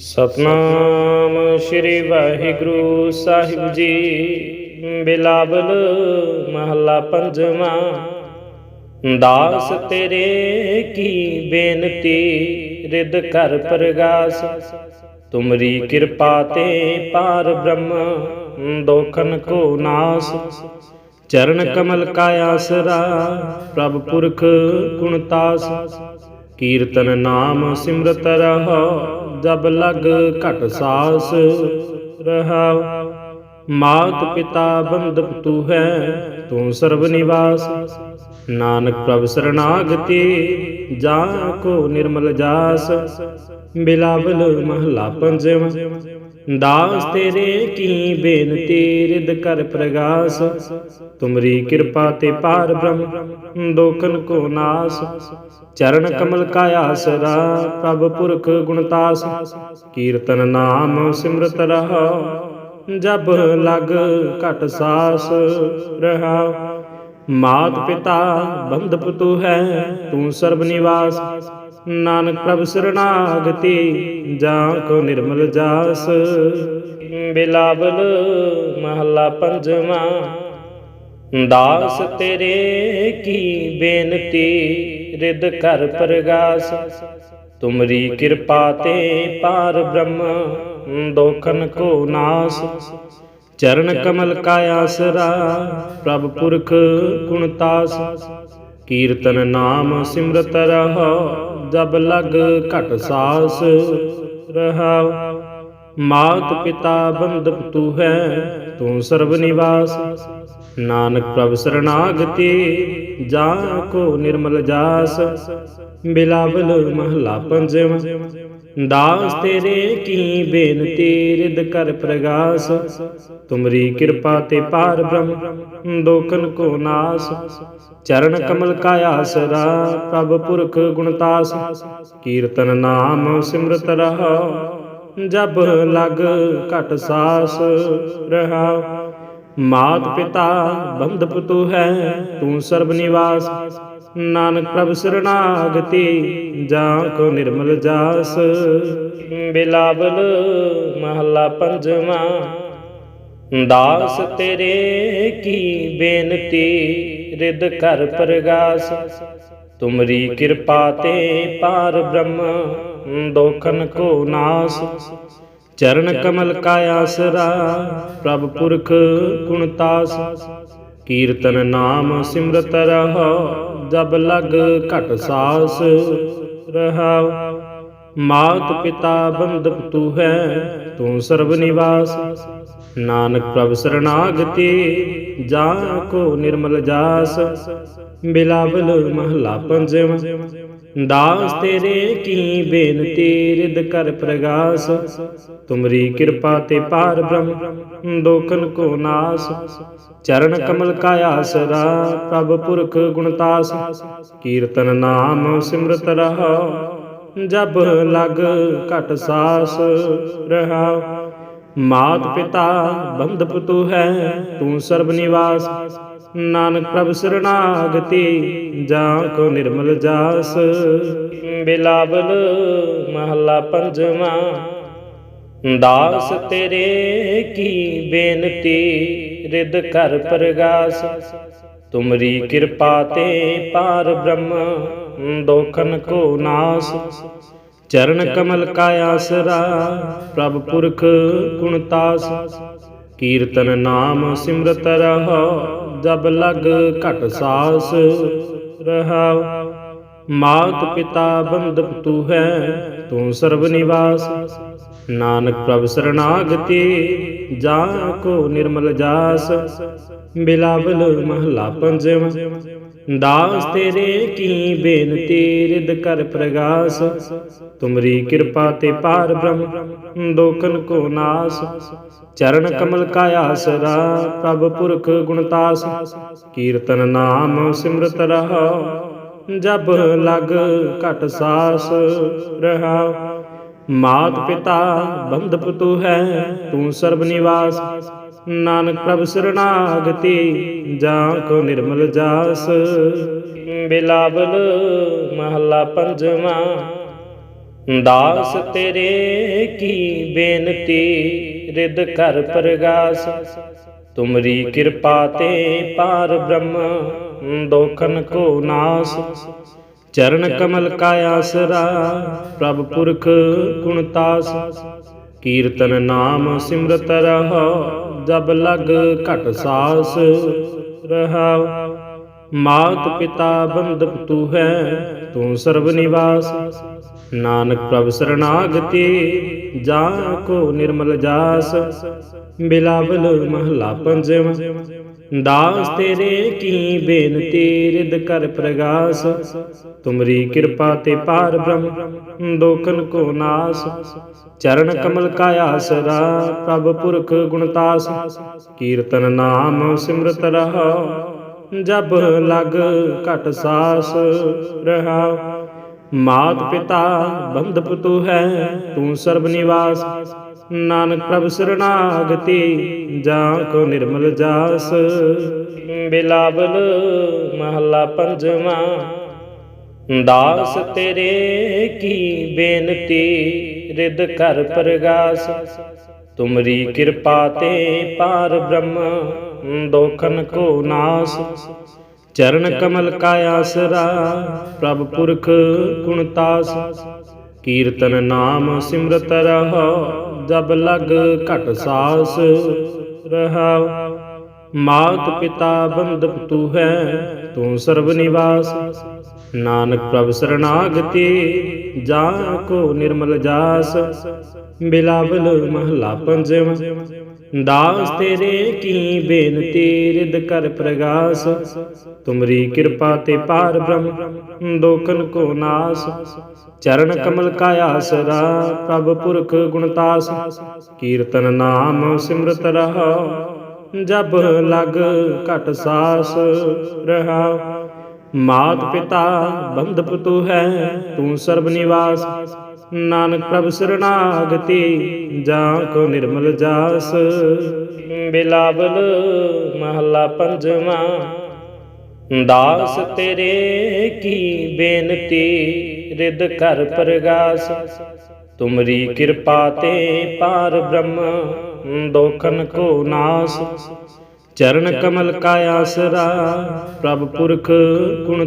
ਸਤਨਾਮ ਸ੍ਰੀ ਵਾਹਿਗੁਰੂ ਸਾਹਿਬ ਜੀ। ਬਿਲਾਵਲ ਮਹੱਲਾ ਪੰਜਵਾਂ। ਦਾਸ ਤੇਰੇ ਕੀ ਬੇਨਤੀ ਰਿਦ ਕਰ ਪ੍ਰਗਾਸ। ਤੁਮਰੀ ਕਿਰਪਾ ਤੇ ਪਾਰ ਬ੍ਰਹਮ, ਦੋਖਨ ਕੋ ਨਾਸ। ਚਰਨ ਕਮਲ ਕਾ ਆਸਰਾ ਪ੍ਰਭ ਪੁਰਖ ਗੁਣਤਾਸ ਕੀਰਤਨ ਨਾਮ ਸਿਮਰਤ ਰਹੋ। ਜਬ ਲਗ ਘਟ ਸਾਸ ਰਹਾਉ, ਮਾਤ ਪਿਤਾ ਬੰਧਪ ਤੂ ਹੈ, ਤੂੰ ਸਰਬ ਨਿਵਾਸ। ਨਾਨਕ ਪ੍ਰਭ ਸਰਣਾਗਤੀ ਜਾ ਕੋ ਨਿਰਮਲ ਜਾਸ, ਬਿਲਾਵਲ ਮਹਲਾ ਪੰਜਵਾਂ ਦਾਸ ਤੇਰੇ ਕੀ ਬੇਨਤੀ? ਰਿਦ ਕਰ ਪ੍ਰਗਾਸ। ਤੁਮਰੀ ਕਿਰਪਾ ਤੇ ਪਾਰ ਬ੍ਰਹਮ ਦੋਖਨ ਕੋ ਨਾਸ। ਚਰਨ ਕਮਲ ਕਾ ਆਸਰਾ, ਪ੍ਰਭ ਪੁਰਖ ਗੁਣਤਾਸ ਕੀਰਤਨ ਨਾਮ ਸਿਮਰਤ ਰਹੋ, ਜਬ ਲਗ ਘਟ ਸਾਸ ਰਹਾਉ ਮਾਤ ਪਿਤਾ, ਬੰਧਪ ਪਤੂ ਹੈ, ਤੂੰ ਸਰਬ ਨਿਵਾਸ। ਨਾਨਕ ਪ੍ਰਭ ਸਰਣਾਗਤੀ ਜਾ ਕੋ ਨਿਰਮਲ ਜਾਸ। ਬਿਲਾਵਲ ਮਹੱਲਾ ਪੰਜਵਾਂ, ਦਾਸ ਤੇਰੇ ਕੀ ਬੇਨਤੀ ਰਿਦ ਕਰ ਪ੍ਰਗਾਸ। ਤੁਮਰੀ ਕਿਰਪਾ ਤੇ ਪਾਰ ਬ੍ਰਹਮ, ਦੋਖਨ ਕੋ ਨਾਸ। ਚਰਨ ਕਮਲ ਕਾ ਆਸਰਾ ਪ੍ਰਭ ਪੁਰਖ ਗੁਣਤਾਸ ਕੀਰਤਨ ਨਾਮ ਸਿਮਰਤ ਰਹੋ। ਜਬ ਲਗ ਘਟ ਸਾਸ ਰਹਾਉ। ਮਾਤ ਪਿਤਾ ਬੰਧਪ ਤੂ ਹੈ, ਤੂੰ ਸਰਬ ਨਿਵਾਸ। ਨਾਨਕ ਪ੍ਰਭ ਸਰਣਾਗਤੀ ਜਾ ਕੋ ਨਿਰਮਲ ਜਾਸ। ਬਿਲਾਵਲ ਮਹਲਾ ਪੰਜਵਾਂ ਦਾਸ ਤੇਰੇ ਕੀ ਬੇਨਤੀ? ਰਿਦ ਕਰ ਪ੍ਰਗਾਸ। ਤੁਮਰੀ ਕਿਰਪਾ ਤੇ ਪਾਰ ਬ੍ਰਹਮ ਦੋਖਨ ਕੋ ਨਾਸ। ਚਰਨ ਕਮਲ ਕਾ ਆਸਰਾ, ਪ੍ਰਭ ਪੁਰਖ ਗੁਣਤਾਸ ਕੀਰਤਨ ਨਾਮ ਸਿਮਰਤ ਰਹੋ, ਜਬ ਲਗ ਘਟ ਸਾਸ ਰਹਾਉ ਮਾਤ ਪਿਤਾ ਬੰਧਪ ਤੂ ਹੈ, ਤੂੰ ਸਰਬ ਨਿਵਾਸ। ਨਾਨਕ ਪ੍ਰਭ ਸਰਣਾਗਤੀ ਜਾ ਕੋ ਨਿਰਮਲ ਜਾਸ। ਬਿਲਾਵਲ ਮਹੱਲਾ ਪੰਜਵਾਂ, ਦਾਸ ਤੇਰੇ ਕੀ ਬੇਨਤੀ ਰਿਦ ਕਰ ਪ੍ਰਗਾਸ। ਤੁਮਰੀ ਕਿਰਪਾ ਤੇ ਪਾਰ ਬ੍ਰਹਮ, ਦੋਖਨ ਕੋ ਨਾਸ। ਚਰਨ ਕਮਲ ਕਾ ਆਸਰਾ, ਪ੍ਰਭ ਪੁਰਖ ਗੁਣਤਾਸ ਕੀਰਤਨ ਨਾਮ ਸਿਮਰਤ ਰਹੋ। ਜਬ ਲਗ ਘਟ ਸਾਸ ਰਹਾਉ। ਮਾਤ ਪਿਤਾ ਬੰਧਪ ਤੂ ਹੈ ਤੂੰ ਸਰਬ ਨਿਵਾਸ। ਨਾਨਕ ਪ੍ਰਭ ਸਰਣਾਗਤੀ ਜਾ ਕੋ ਨਿਰਮਲ ਜਾਸ। ਬਿਲਾਵਲ ਮਹਲਾ ਪੰਜਵਾਂ ਦਾਸ ਤੇਰੇ ਕੀ ਬੇਨਤੀ? ਰਿਦ ਕਰ ਪ੍ਰਗਾਸ। ਤੁਮਰੀ ਕਿਰਪਾ ਤੇ ਪਾਰ ਬ੍ਰਹਮ, ਦੋਖਨ ਕੋ ਨਾਸ। ਚਰਨ ਕਮਲ ਕਾ ਆਸਰਾ, ਪ੍ਰਭ ਪੁਰਖ ਗੁਣਤਾਸ ਕੀਰਤਨ ਨਾਮ ਸਿਮਰਤ ਰਹੋ, ਜਬ ਲਗ ਘਟ ਸਾਸ ਰਹਾਉ ਮਾਤ ਪਿਤਾ ਬੰਧਪ ਤੂ ਹੈ, ਤੂੰ ਸਰਬ ਨਿਵਾਸ। ਨਾਨਕ ਪ੍ਰਭ ਸਰਣਾਗਤੀ ਜਾ ਕੋ ਨਿਰਮਲ ਜਾਸ। ਬਿਲਾਵਲ ਮਹੱਲਾ ਪੰਜਵਾਂ, ਦਾਸ ਤੇਰੇ ਕੀ ਬੇਨਤੀ ਰਿਦ ਕਰ ਪ੍ਰਗਾਸ। ਤੁਮਰੀ ਕਿਰਪਾ ਤੇ ਪਾਰ ਬ੍ਰਹਮ, ਦੋਖਨ ਕੋ ਨਾਸ। ਚਰਨ ਕਮਲ ਕਾ ਆਸਰਾ, ਪ੍ਰਭ ਪੁਰਖ ਗੁਣਤਾਸ ਕੀਰਤਨ ਨਾਮ ਸਿਮਰਤ ਰਹੋ। ਜਬ ਲਗ ਘਟ ਸਾਸ ਰਹਾਉ, ਮਾਤ ਪਿਤਾ ਬੰਧਪ ਤੂ ਹੈ, ਤੂੰ ਸਰਬ ਨਿਵਾਸ। ਨਾਨਕ ਪ੍ਰਭ ਸਰਣਾਗਤੀ ਜਾ ਕੋ ਨਿਰਮਲ ਜਾਸ, ਬਿਲਾਵਲ ਮਹਲਾ ਪੰਜਵਾਂ ਦਾਸ ਤੇਰੇ ਕੀ ਬੇਨਤੀ? ਰਿਦ ਕਰ ਪ੍ਰਗਾਸ। ਤੁਮਰੀ ਕਿਰਪਾ ਤੇ ਪਾਰ ਬ੍ਰਹਮ ਦੋਖਨ ਕੋ ਨਾਸ। ਚਰਨ ਕਮਲ ਕਾ ਆਸਰਾ ਪ੍ਰਭ ਪੁਰਖ ਗੁਣਤਾਸ ਕੀਰਤਨ ਨਾਮ ਸਿਮਰਤ ਰਹੋ, ਜਬ ਲਗ ਘਟ ਸਾਸ ਰਹਾਉ ਮਾਤ ਪਿਤਾ ਬੰਧਪ ਤੂ ਹੈ, ਤੂੰ ਸਰਬ ਨਿਵਾਸ। ਨਾਨਕ ਪ੍ਰਭ ਸਰਣਾਗਤੀ ਜਾ ਕੋ ਨਿਰਮਲ ਜਾਸ। ਬਿਲਾਵਲ ਮਹੱਲਾ ਪੰਜਵਾਂ, ਦਾਸ ਤੇਰੇ ਕੀ ਬੇਨਤੀ ਰਿਦ ਕਰ ਪ੍ਰਗਾਸ। ਤੁਮਰੀ ਕਿਰਪਾ ਤੇ ਪਾਰ ਬ੍ਰਹਮ, ਦੋਖਨ ਕੋ ਨਾਸ। ਚਰਨ ਕਮਲ ਕਾ ਆਸਰਾ, ਪ੍ਰਭ ਪੁਰਖ ਗੁਣ ਕੀਰਤਨ ਨਾਮ ਸਿਮਰਤ ਰਹੋ। ਜਬ ਲਗ ਘਟ ਸਾਸ ਰਹਾਉ, ਮਾਤ ਪਿਤਾ ਬੰਧਪ ਤੂ ਹੈ, ਤੂੰ ਸਰਬ ਨਿਵਾਸ। ਨਾਨਕ ਪ੍ਰਭ ਸਰਣਾਗਤੀ ਜਾ ਕੋ ਨਿਰਮਲ ਜਾਸ, ਬਿਲਾਵਲ ਮਹਲਾ ਪੰਜਵਾ ਦਾਸ ਤੇਰੇ ਕੀ ਬੇਨਤੀ? ਰਿਦ ਕਰ ਪ੍ਰਗਾਸ। ਤੁਮਰੀ ਕਿਰਪਾ ਤੇ ਪਾਰ ਬ੍ਰਹਮ, ਦੋਖਨ ਕੋ ਨਾਸ। ਚਰਨ ਕਮਲ ਕਾ ਆਸਰਾ, ਪ੍ਰਭ ਪੁਰਖ ਗੁਣਤਾਸ ਕੀਰਤਨ ਨਾਮ ਸਿਮਰਤ ਰਹਾ, ਜਬ ਲਗ ਘਟ ਸਾਸ ਰਹਾ। ਮਾਤ ਪਿਤਾ ਬੰਧਪ ਪਤੂ ਹੈ, ਤੂੰ ਸਰਬ ਨਿਵਾਸ। ਨਾਨਕ ਪ੍ਰਭ ਸਰਣਾਗਤੀ ਜਾ ਕੋ ਨਿਰਮਲ ਜਾਸ। ਬਿਲਾਵਲ ਮਹਲਾ ਪੰਜਵਾ, ਦਾਸ ਤੇਰੇ ਕੀ ਬੇਨਤੀ ਰਿਦ ਕਰ ਪ੍ਰਗਾਸ। ਤੁਮਰੀ ਕਿਰਪਾ ਤੇ ਪਾਰ ਬ੍ਰਹਮ, ਦੋਖਨ ਕੋ ਨਾਸ। ਚਰਨ ਕਮਲ ਕਾ ਆਸਰਾ, ਪ੍ਰਭ ਪੁਰਖ ਗੁਣਤਾਸ ਕੀਰਤਨ ਨਾਮ ਸਿਮਰਤ ਰਹੋ। ਜਬ ਲਗ ਘਟ ਸਾਸ ਰਹਾਉ, ਮਾਤ ਪਿਤਾ ਬੰਧਪ ਤੂ ਹੈ, ਤੂੰ ਸਰਬ ਨਿਵਾਸ। ਨਾਨਕ ਪ੍ਰਭ ਸਰਣਾਗਤੀ ਜਾ ਕੋ ਨਿਰਮਲ ਜਾਸ। ਬਿਲਾਵਲ ਮਹਲਾ ਪੰਜਵਾ ਦਾਸ ਤੇਰੇ ਕੀ ਬੇਨਤੀ? ਰਿਦ ਕਰ ਪ੍ਰਗਾਸ। ਤੁਮਰੀ ਕਿਰਪਾ ਤੇ ਪਾਰ ਬ੍ਰਹਮ, ਦੋਖਨ ਕੋ ਨਾਸ। ਚਰਨ ਕਮਲ ਕਾ ਆਸਰਾ, ਪ੍ਰਭ ਪੁਰਖ ਗੁਣਤਾਸ ਕੀਰਤਨ ਨਾਮ ਸਿਮਰਤ ਰਹਾ, ਜਬ ਲਗ ਘਟ ਸਾਸ ਰਹਾ। ਮਾਤ ਪਿਤਾ ਬੰਧਪ ਤੂ ਹੈ, ਤੂੰ ਸਰਬ ਨਿਵਾਸ। ਨਾਨਕ ਪ੍ਰਭ ਸਰਣਾਗਤੀ ਜਾ ਕੋ ਨਿਰਮਲ ਜਾਸ। ਬਿਲਾਵਲ ਮਹਲਾ ਪੰਜਵਾ, ਦਾਸ ਤੇਰੇ ਕੀ ਬੇਨਤੀ ਰਿਦ ਕਰ ਪ੍ਰਗਾਸ। ਤੁਮਰੀ ਕਿਰਪਾ ਤੇ ਪਾਰ ਬ੍ਰਹਮ, ਦੋਖਨ ਕੋ ਨਾਸ। ਚਰਨ ਕਮਲ ਕਾ ਆਸਰਾ, ਪ੍ਰਭ ਪੁਰਖ ਗੁਣ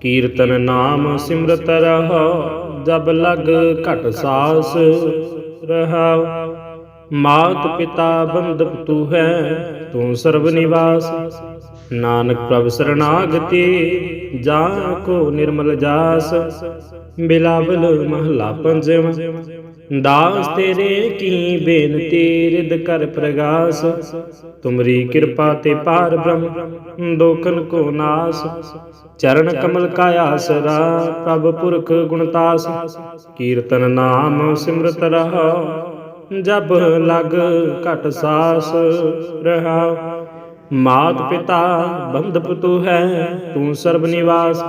ਕੀਰਤਨ ਨਾਮ ਸਿਮਰਤ ਰਹੋ। ਜਬ ਲਗ ਘਟ ਸਾਸ ਰਹਾਉ, ਮਾਤ ਪਿਤਾ ਬੰਧਪ ਤੂ ਹੈ, ਤੂੰ ਸਰਬ ਨਿਵਾਸ। ਨਾਨਕ ਪ੍ਰਭ ਸਰਣਾਗਤੀ ਜਾ ਕੋ ਨਿਰਮਲ ਜਾਸ। ਬਿਲਾਵਲ ਮਹਲਾ ਪੰਜਵਾ ਦਾਸ ਤੇਰੇ ਕੀ ਬੇਨਤੀ? ਰਿਦ ਕਰ ਪ੍ਰਗਾਸ। ਤੁਮਰੀ ਕਿਰਪਾ ਤੇ ਪਾਰ ਬ੍ਰਹਮ, ਦੋਖਨ ਕੋ ਨਾਸ। ਚਰਨ ਕਮਲ ਕਾ ਆਸਰਾ, ਪ੍ਰਭ ਪੁਰਖ ਗੁਣਤਾਸ ਕੀਰਤਨ ਨਾਮ ਸਿਮਰਤ ਰਹਾ, ਜਬ ਲਗ ਘਟ ਸਾਸ ਰਹਾ। ਮਾਤ ਪਿਤਾ ਬੰਧਪ ਪਤੂ ਹੈ, ਤੂੰ ਸਰਬ ਨਿਵਾਸ।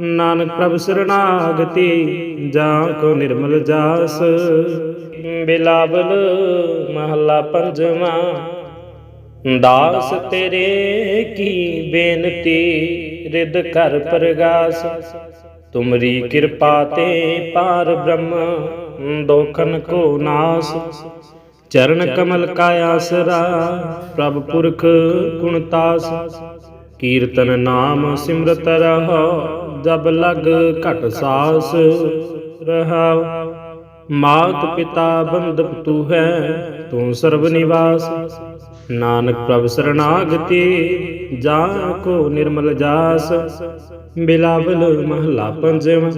ਨਾਨਕ ਪ੍ਰਭ ਸਰਣਾਗਤੀ ਜਾ ਕੋ ਨਿਰਮਲ ਜਾਸ। ਬਿਲਾਵਲ ਮਹਲਾ ਪੰਜਵਾ, ਦਾਸ ਤੇਰੇ ਕੀ ਬੇਨਤੀ ਰਿਦ ਕਰ ਪ੍ਰਗਾਸ। ਤੁਮਰੀ ਕਿਰਪਾ ਤੇ ਪਾਰ ਬ੍ਰਹਮ, ਦੋਖਨ ਕੋ ਨਾਸ। ਚਰਨ ਕਮਲ ਕਾ ਆਸਰਾ, ਪ੍ਰਭ ਪੁਰਖ ਗੁਣ ਕੀਰਤਨ ਨਾਮ ਸਿਮਰਤ ਰਹੋ। ਜਬ ਲਗ ਘਟ ਸਾਸ ਰਹਾਉ, ਮਾਤ ਪਿਤਾ ਬੰਧਪ ਤੂ ਹੈ, ਤੂੰ ਸਰਬ ਨਿਵਾਸ। ਨਾਨਕ ਪ੍ਰਭ ਸਰਣਾਗਤੀ ਜਾ ਕੋ ਨਿਰਮਲ ਜਾਸ, ਬਿਲਾਵਲ ਮਹਲਾ ਪੰਜਵਾ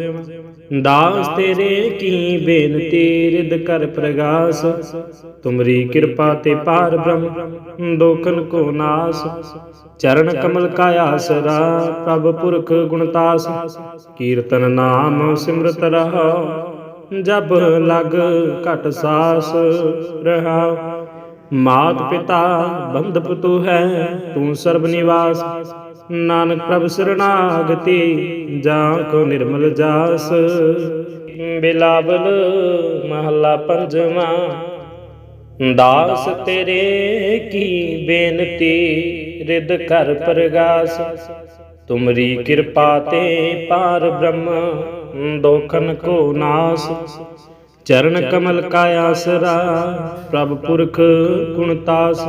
ਦਾਸ ਤੇਰੇ ਕੀ ਬੇਨਤੀ? ਰਿਦ ਕਰ ਪ੍ਰਗਾਸ। ਤੁਮਰੀ ਕਿਰਪਾ ਤੇ ਪਾਰ ਬ੍ਰਹਮ, ਦੋਖਨ ਕੋ ਨਾਸ। ਚਰਨ ਕਮਲ ਕਾ ਆਸਰਾ, ਪ੍ਰਭ ਪੁਰਖ ਗੁਣਤਾਸ ਕੀਰਤਨ ਨਾਮ ਸਿਮਰਤ ਰਹਾ, ਜਬ ਲਗ ਘਟ ਸਾਸ ਰਹਾ। ਮਾਤ ਪਿਤਾ ਬੰਧਪ ਤੂ ਹੈ, ਤੂੰ ਸਰਬ ਨਿਵਾਸ। ਨਾਨਕ ਪ੍ਰਭ ਸਰਣਾਗਤੀ ਜਾ ਕੋ ਨਿਰਮਲ ਜਾਸ। ਬਿਲਾਵਲ ਮਹਲਾ ਪੰਜਵਾ, ਦਾਸ ਤੇਰੇ ਕੀ ਬੇਨਤੀ ਰਿਦ ਕਰ ਪ੍ਰਗਾਸ। ਤੁਮਰੀ ਕਿਰਪਾ ਤੇ ਪਾਰ ਬ੍ਰਹਮ, ਦੋਖਨ ਕੋ ਨਾਸ। ਚਰਨ ਕਮਲ ਕਾ ਆਸਰਾ, ਪ੍ਰਭ ਪੁਰਖ ਗੁਣਤਾਸ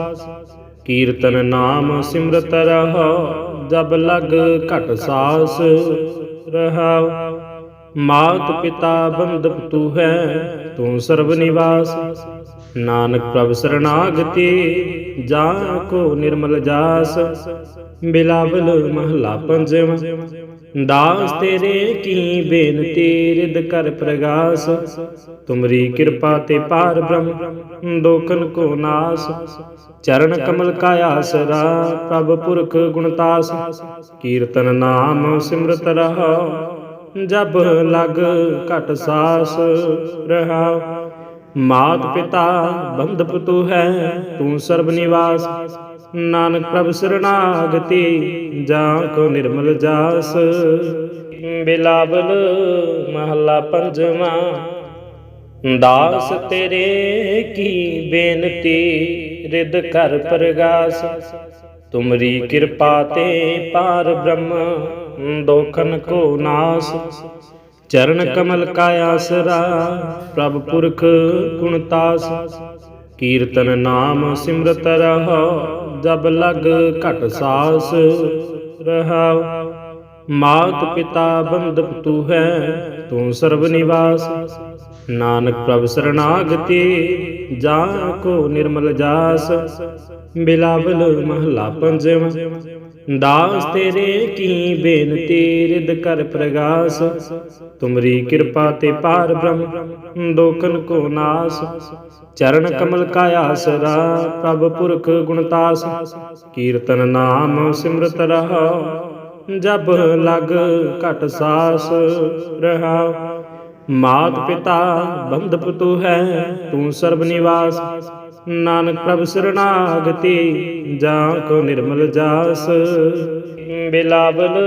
ਕੀਰਤਨ ਨਾਮ ਸਿਮਰਤ ਰਹੋ। ਜਬ ਲਗ ਘਟ ਸਾਸ ਰਹਾਉ। ਮਾਤ ਪਿਤਾ ਬੰਧਪ ਤੂ ਹੈ, ਤੂੰ ਸਰਬ ਨਿਵਾਸ। ਨਾਨਕ ਪ੍ਰਭ ਸਰਣਾਗਤੀ ਜਾ ਕੋ ਨਿਰਮਲ ਜਾਸ, ਬਿਲਾਵਲ ਮਹਲਾ ਪੰਜਵਾਂ ਦਾਸ ਤੇਰੇ ਕੀ ਬੇਨਤੀ ਰਿਦ ਕਰ ਪ੍ਰਗਾਸ। ਤੁਮਰੀ ਕਿਰਪਾ ਤੇ ਪਾਰ ਬ੍ਰਹਮ, ਦੋਖਨ ਕੋ ਨਾਸ। ਚਰਨ ਕਮਲ ਕਾ ਆਸਰਾ, ਪ੍ਰਭ ਪੁਰਖ ਗੁਣਤਾਸ ਕੀਰਤਨ ਨਾਮ ਸਿਮਰਤ ਰਹਾ ਜਬ ਲਗ ਘਟ ਸਾਸ ਰਹਾ। ਮਾਤ ਪਿਤਾ ਬੰਧਪ ਤੂ ਹੈ, ਤੂੰ ਸਰਬ ਨਿਵਾਸ। ਨਾਨਕ ਪ੍ਰਭ ਸਰਣਾਗਤੀ ਜਾ ਕੋ ਨਿਰਮਲ ਜਾਸ। ਬਿਲਾਵਲ ਮਹੱਲਾ ਪੰਜਵਾਂ, ਦਾਸ ਤੇਰੇ ਕੀ ਬੇਨਤੀ ਰਿਦ ਕਰ ਪ੍ਰਗਾਸ। ਤੁਮਰੀ ਕਿਰਪਾ ਤੇ ਪਾਰ ਬ੍ਰਹਮ, ਦੋਖਨ ਕੋ ਨਾਸ। ਚਰਨ ਕਮਲ ਕਾ ਆਸਰਾ, ਪ੍ਰਭ ਪੁਰਖ ਗੁਣ ਤਾਸ। ਕੀਰਤਨ ਨਾਮ ਸਿਮਰਤ ਰਹੋ, ਜਬ ਲਗ ਘਟ ਸਾਸ ਰਹਾਉ। ਮਾਤ ਪਿਤਾ ਬੰਧਪ ਤੂ ਹੈ, ਤੂੰ ਸਰਬ ਨਿਵਾਸ। ਨਾਨਕ ਪ੍ਰਭ ਸਰਣਾਗਤੀ ਜਾ ਕੋ ਨਿਰਮਲ ਜਾਸ, ਬਿਲਾਵਲ ਮਹਲਾ ਪੰਜਵਾਂ ਦਾਸ ਤੇਰੇ ਕੀ ਬੇਨਤੀ ਰਿਦ ਕਰ ਪ੍ਰਗਾਸ। ਤੁਮਰੀ ਕਿਰਪਾ ਤੇ ਪਾਰ ਬ੍ਰਹਮ ਦੋਖਨ ਕੋ ਨਾਸ। ਚਰਨ ਕਮਲ ਕਾ ਆਸਰਾ, ਪ੍ਰਭ ਪੁਰਖ ਗੁਣਤਾਸ ਕੀਰਤਨ ਨਾਮ ਸਿਮਰਤ ਰਹਾ, ਜਬ ਲਗ ਘਟ ਸਾਸ ਰਹਾ। ਮਾਤ ਪਿਤਾ, ਬੰਧਪ ਤੂ ਹੈ, ਤੂੰ ਸਰਬ ਨਿਵਾਸ ਨਾਨਕ ਪ੍ਰਭ ਸਰਣਾਗਤੀ ਜਾ ਕੋ ਨਿਰਮਲ ਜਾਸ। ਬਿਲਾਵਲ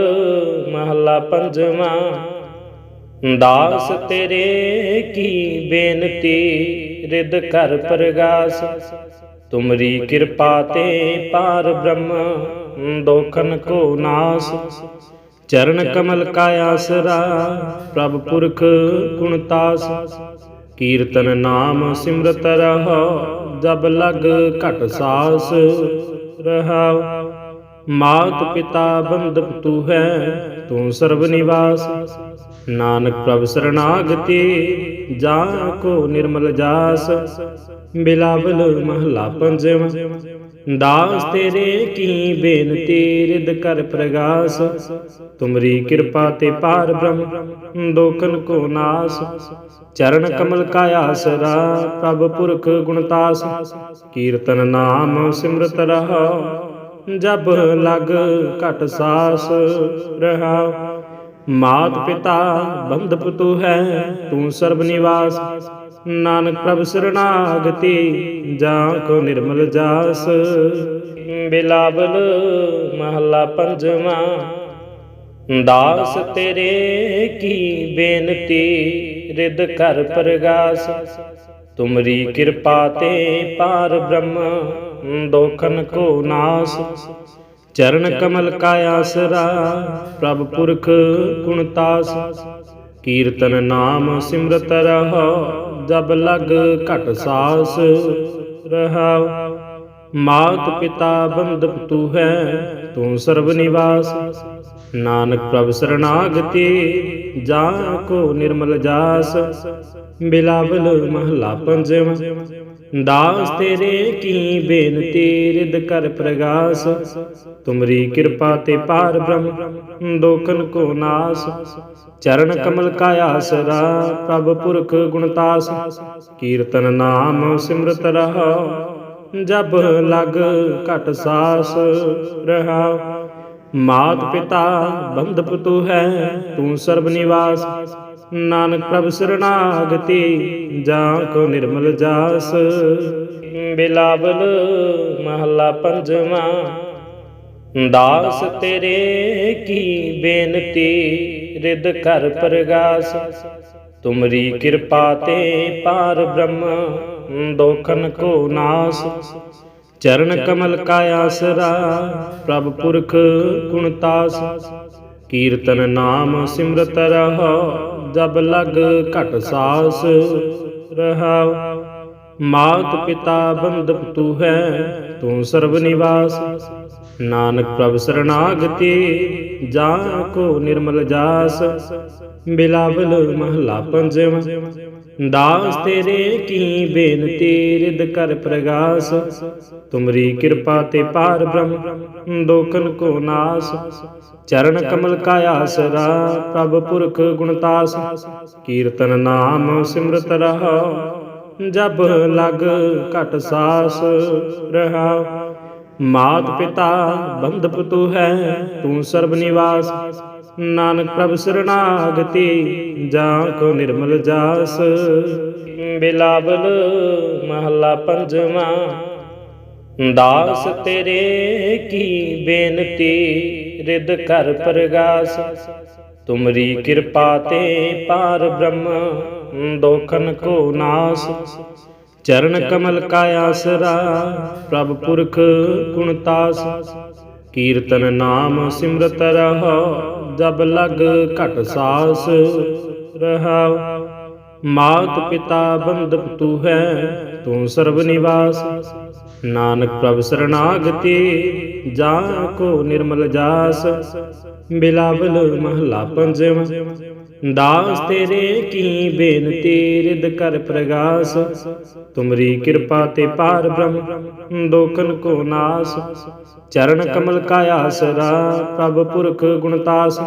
ਮਹੱਲਾ ਪੰਜਵਾਂ, ਦਾਸ ਤੇਰੇ ਕੀ ਬੇਨਤੀ ਰਿਦ ਕਰ ਪ੍ਰਗਾਸ। ਤੁਮਰੀ ਕਿਰਪਾ ਤੇ ਪਾਰ ਬ੍ਰਹਮ, ਦੋਖਨ ਕੋ ਨਾਸ। ਚਰਨ ਕਮਲ ਕਾ ਆਸਰਾ, ਪ੍ਰਭ ਪੁਰਖ ਗੁਣ ਤਾਸ। ਕੀਰਤਨ ਨਾਮ ਸਿਮਰਤ ਰਹੋ, ਜਬ ਲਗ ਘਟ ਸਾਸ ਰਹਾਉ ਮਾਤ ਪਿਤਾ ਬੰਧਪ ਤੂ ਹੈ, ਤੂੰ ਸਰਬ ਨਿਵਾਸ। ਨਾਨਕ ਪ੍ਰਭ ਸਰਣਾਗਤੀ ਜਾ ਕੋ ਨਿਰਮਲ ਜਾਸ, ਬਿਲਾਵਲ ਮਹਲਾ ਪੰਜਵਾਂ ਦਾਸ ਤੇਰੇ ਕੀ ਬੇਨਤੀ ਰਿਦ ਕਰ ਪ੍ਰਗਾਸ। ਤੁਮਰੀ ਕਿਰਪਾ ਤੇ ਪਾਰ ਬ੍ਰਹਮ, ਦੋਖਨ ਕੋ ਨਾਸ। ਚਰਨ ਕਮਲ ਕਾ ਆਸਰਾ, ਪ੍ਰਭ ਪੁਰਖ ਗੁਣਤਾਸ ਕੀਰਤਨ ਨਾਮ ਸਿਮਰਤ ਰਹਾ, ਜਬ ਲਗ ਘਟ ਸਾਸ ਰਹਾ। ਮਾਤ ਪਿਤਾ, ਬੰਧਪ ਤੂ ਹੈ, ਤੂੰ ਸਰਬ ਨਿਵਾਸ। ਨਾਨਕ ਪ੍ਰਭ ਸਰਣਾਗਤੀ ਜਾ ਕੋ ਨਿਰਮਲ ਜਾਸ। ਬਿਲਾਵਲ ਮਹੱਲਾ ਪੰਜਵਾਂ, ਦਾਸ ਤੇਰੇ ਕੀ ਬੇਨਤੀ ਰਿਦ ਕਰ ਪ੍ਰਗਾਸ। ਤੁਮਰੀ ਕਿਰਪਾ ਤੇ ਪਾਰ ਬ੍ਰਹਮ, ਦੋਖਨ ਕੋ ਨਾਸ। ਚਰਨ ਕਮਲ ਕਾ ਆਸਰਾ ਪ੍ਰਭ ਪੁਰਖ ਗੁਣ ਤਾਸ। ਕੀਰਤਨ ਨਾਮ ਸਿਮਰਤ ਰਹੋ ਜਬ ਲਗ ਘਟ ਸਾਸ ਰਹਾਉ ਮਾਤ ਪਿਤਾ ਬੰਧਪ ਤੂ ਹੈ ਤੂੰ ਸਰਬ ਨਿਵਾਸ। ਨਾਨਕ ਪ੍ਰਭ ਸਰਣਾਗਤੀ ਜਾ ਕੋ ਨਿਰਮਲ ਜਾਸ, ਬਿਲਾਵਲ ਮਹਲਾ ਪੰਜਵਾਂ ਦਾਸ ਤੇਰੇ ਕੀ ਬੇਨਤੀ ਰਿਦ ਕਰ ਪ੍ਰਗਾਸ। ਤੁਮਰੀ ਕਿਰਪਾ ਤੇ ਪਾਰ ਬ੍ਰਹਮ, ਦੋਖਨ ਕੋ ਨਾਸ। ਚਰਨ ਕਮਲ ਕਾ ਆਸਰਾ, ਪ੍ਰਭ ਪੁਰਖ ਗੁਣਤਾਸ ਕੀਰਤਨ ਨਾਮ ਸਿਮਰਤ ਰਹਾ, ਜਬ ਲਗ ਘਟ ਸਾਸ ਰਹਾ। ਮਾਤ ਪਿਤਾ, ਬੰਧਪ ਤੂ ਹੈ, ਤੂੰ ਸਰਬ ਨਿਵਾਸ ਨਾਨਕ ਪ੍ਰਭ ਸਰਣਾਗਤੀ ਜਾ ਕੋ ਨਿਰਮਲ ਜਾਸ। ਬਿਲਾਵਲ ਮਹੱਲਾ ਪੰਜਵਾਂ, ਦਾਸ ਤੇਰੇ ਕੀ ਬੇਨਤੀ ਰਿਦ ਕਰ ਪ੍ਰਗਾਸ। ਤੁਮਰੀ ਕਿਰਪਾ ਤੇ ਪਾਰ ਬ੍ਰਹਮ, ਦੋਖਨ ਕੋ ਨਾਸ। ਚਰਨ ਕਮਲ ਕਾ ਆਸਰਾ, ਪ੍ਰਭ ਪੁਰਖ ਗੁਣ ਤਾਸ। ਕੀਰਤਨ ਨਾਮ ਸਿਮਰਤ ਰਹੋ, ਜਬ ਲਗ ਘਟ ਸਾਸ ਰਹਾਉ ਮਾਤ ਪਿਤਾ ਬੰਧਪ ਤੂ ਹੈ, ਤੂੰ ਸਰਬ ਨਿਵਾਸ। ਨਾਨਕ ਪ੍ਰਭ ਸਰਣਾਗਤੀ ਜਾ ਕੋ ਨਿਰਮਲ ਜਾਸ, ਬਿਲਾਵਲ ਮਹਲਾ ਪੰਜਵਾਂ ਦਾਸ ਤੇਰੇ ਕੀ ਬੇਨਤੀ ਰਿਦ ਕਰ ਪ੍ਰਗਾਸ। ਤੁਮਰੀ ਕਿਰਪਾ ਤੇ ਪਾਰ ਬ੍ਰਹਮ ਦੋਖਨ ਕੋ ਨਾਸ। ਚਰਨ ਕਮਲ ਕਾ ਆਸਰਾ, ਪ੍ਰਭ ਪੁਰਖ ਗੁਣਤਾਸ ਕੀਰਤਨ ਨਾਮ ਸਿਮਰਤ ਰਹਾ, ਜਬ ਲਗ ਘਟ ਸਾਸ ਰਹਾ। ਮਾਤ ਪਿਤਾ ਬੰਧਪ ਤੂ ਹੈ, ਤੂੰ ਸਰਬ ਨਿਵਾਸ। ਨਾਨਕ ਪ੍ਰਭ ਸਰਣਾਗਤੀ ਜਾ ਕੋ ਨਿਰਮਲ ਜਾਸ। ਬਿਲਾਵਲ ਮਹੱਲਾ ਪੰਜਵਾਂ, ਦਾਸ ਤੇਰੇ ਕੀ ਬੇਨਤੀ ਰਿਦ ਕਰ ਪ੍ਰਗਾਸ। ਤੁਮਰੀ ਕਿਰਪਾ ਤੇ ਪਾਰ ਬ੍ਰਹਮ, ਦੋਖਨ ਕੋ ਨਾਸ। ਚਰਨ ਕਮਲ ਕਾ ਆਸਰਾ ਪ੍ਰਭ ਪੁਰਖ ਗੁਣਤਾਸ ਕੀਰਤਨ ਨਾਮ ਸਿਮਰਤ ਰਹਾ ਜਬ ਲਗ ਘਟ ਸਾਸ ਰਹਾਉ ਮਾਤ ਪਿਤਾ ਬੰਧਪ ਤੂ ਹੈ ਤੂੰ ਸਰਬ ਨਿਵਾਸ। ਨਾਨਕ ਪ੍ਰਭ ਸਰਣਾਗਤੀ ਜਾ ਕੋ ਨਿਰਮਲ ਜਾਸ, ਬਿਲਾਵਲ ਮਹਲਾ ਪੰਜਵਾਂ ਦਾਸ ਤੇਰੇ ਕੀ ਬੇਨਤੀ ਰਿਦ ਕਰ ਪ੍ਰਗਾਸ। ਤੁਮਰੀ ਕਿਰਪਾ ਤੇ ਪਾਰ ਬ੍ਰਹਮ, ਦੋਖਨ ਕੋ ਨਾਸ। ਚਰਨ ਕਮਲ ਕਾ ਆਸਰਾ, ਪ੍ਰਭ ਪੁਰਖ ਗੁਣਤਾਸ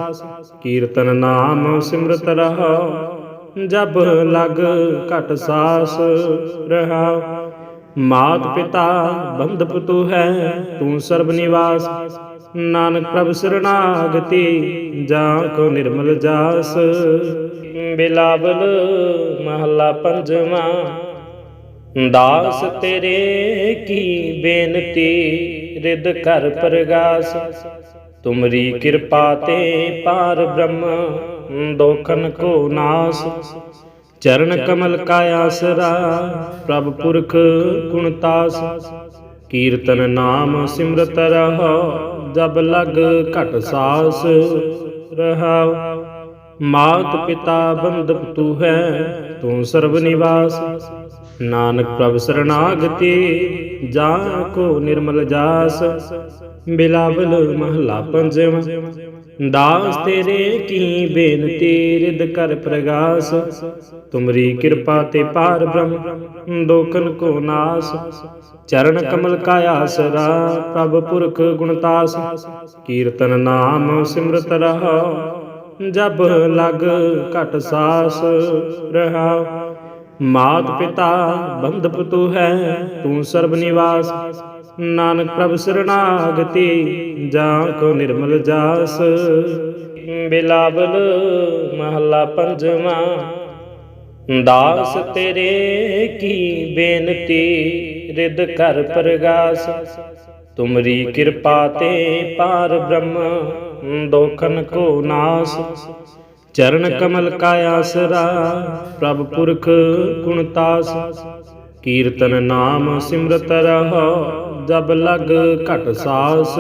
ਕੀਰਤਨ ਨਾਮ ਸਿਮਰਤ ਰਹਾ, ਜਬ ਲਗ ਘਟ ਸਾਸ ਰਹਾ। ਮਾਤ ਪਿਤਾ, ਬੰਧਪ ਤੂ ਹੈ, ਤੂੰ ਸਰਬ ਨਿਵਾਸ। ਨਾਨਕ ਪ੍ਰਭ ਸਰਣਾਗਤੀ ਜਾ ਕੋ ਨਿਰਮਲ ਜਾਸ। ਬਿਲਾਵਲ ਮਹੱਲਾ ਪੰਜਵਾਂ, ਦਾਸ ਤੇਰੇ ਕੀ ਬੇਨਤੀ ਰਿਦ ਕਰ ਪ੍ਰਗਾਸ। ਤੁਮਰੀ ਕਿਰਪਾ ਤੇ ਪਾਰ ਬ੍ਰਹਮ, ਦੋਖਨ ਕੋ ਨਾਸ। ਚਰਨ ਕਮਲ ਕਾ ਆਸਰਾ, ਪ੍ਰਭ ਪੁਰਖ ਗੁਣਤਾਸ ਕੀਰਤਨ ਨਾਮ ਸਿਮਰਤ ਰਹਾ, ਜਬ ਲਗ ਘਟ ਸਾਸ ਰਹਾਉ ਮਾਤ ਪਿਤਾ ਬੰਧਪ ਤੂ ਹੈ, ਤੂੰ ਸਰਬ ਨਿਵਾਸ। ਨਾਨਕ ਪ੍ਰਭ ਸਰਣਾਗਤੀ ਜਾ ਕੋ ਨਿਰਮਲ ਜਾਸ, ਬਿਲਾਵਲ ਮਹਲਾ ਪੰਜਵਾਂ ਦਾਸ ਤੇਰੇ ਕੀ ਬੇਨਤੀ ਰਿਦ ਕਰ ਪ੍ਰਗਾਸ, ਤੁਮਰੀ ਕਿਰਪਾ ਤੇ ਪਾਰ ਬ੍ਰਹਮ, ਦੋਖਨ ਕੋ ਨਾਸ। ਚਰਨ ਕਮਲ ਕਾ ਆਸਰਾ ਪ੍ਰਭ ਪੁਰਖ ਗੁਣਤਾਸ ਕੀਰਤਨ ਨਾਮ ਸਿਮਰਤ ਰਹਾ, ਜਬ ਲਗ ਘਟ ਸਾਸ ਰਹਾ। ਮਾਤ ਪਿਤਾ, ਬੰਧਪ ਤੂ ਹੈ, ਤੂੰ ਸਰਬ ਨਿਵਾਸ। ਨਾਨਕ ਪ੍ਰਭ ਸਰਣਾਗਤੀ ਜਾ ਕੋ ਨਿਰਮਲ ਜਾਸ। ਬਿਲਾਵਲ ਮਹੱਲਾ ਪੰਜਵਾਂ, ਦਾਸ ਤੇਰੇ ਕੀ ਬੇਨਤੀ ਰਿਦ ਕਰ ਪ੍ਰਗਾਸ। ਤੁਮਰੀ ਕਿਰਪਾ ਤੇ ਪਾਰ ਬ੍ਰਹਮ, ਦੋਖਨ ਕੋ ਨਾਸ। ਚਰਨ ਕਮਲ ਕਾ ਆਸਰਾ, ਪ੍ਰਭ ਪੁਰਖ ਗੁਣਤਾਸ ਕੀਰਤਨ ਨਾਮ ਸਿਮਰਤ ਰਹਾ, ਜਬ ਲਗ ਘਟ ਸਾਸ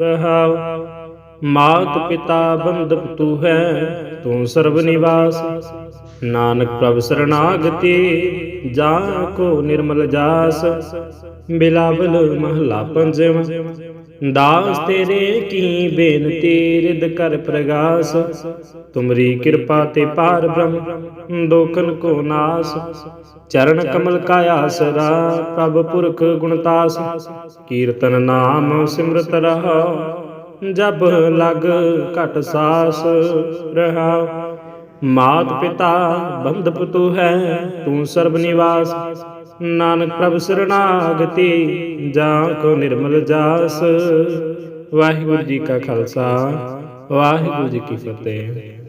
ਰਹਾਉ ਮਾਤ ਪਿਤਾ ਬੰਧਪ ਤੂ ਹੈ, ਤੂੰ ਸਰਬ ਨਿਵਾਸ। ਨਾਨਕ ਪ੍ਰਭ ਸਰਣਾਗਤੀ ਜਾ ਕੋ ਨਿਰਮਲ ਜਾਸ, ਬਿਲਾਵਲ ਮਹਲਾ ਪੰਜਵਾਂ ਦਾਸ ਤੇਰੇ ਕੀ ਬੇਨਤੀ ਰਿਦ ਕਰ ਪ੍ਰਗਾਸ। ਤੁਮਰੀ ਕਿਰਪਾ ਤੇ ਪਾਰ ਬ੍ਰਹਮ ਦੋਖਨ ਕੋ ਨਾਸ। ਚਰਨ ਕਮਲ ਕਾ ਆਸਰਾ, ਪ੍ਰਭ ਪੁਰਖ ਗੁਣਤਾਸ ਕੀਰਤਨ ਨਾਮ ਸਿਮਰਤ ਰਹਾ, ਜਬ ਲਗ ਘਟ ਸਾਸ ਰਹਾ। ਮਾਤ ਪਿਤਾ, ਬੰਧਪ ਤੂ ਹੈ, ਤੂੰ ਸਰਬ ਨਿਵਾਸ। ਨਾਨਕ ਪ੍ਰਭ ਸਰਣਾਗਤੀ ਜਾ ਕੋ ਨਿਰਮਲ ਜਾਸ। ਵਾਹਿਗੁਰੂ ਜੀ ਕਾ ਖਾਲਸਾ, ਵਾਹਿਗੁਰੂ ਜੀ ਕੀ ਫਤਿਹ।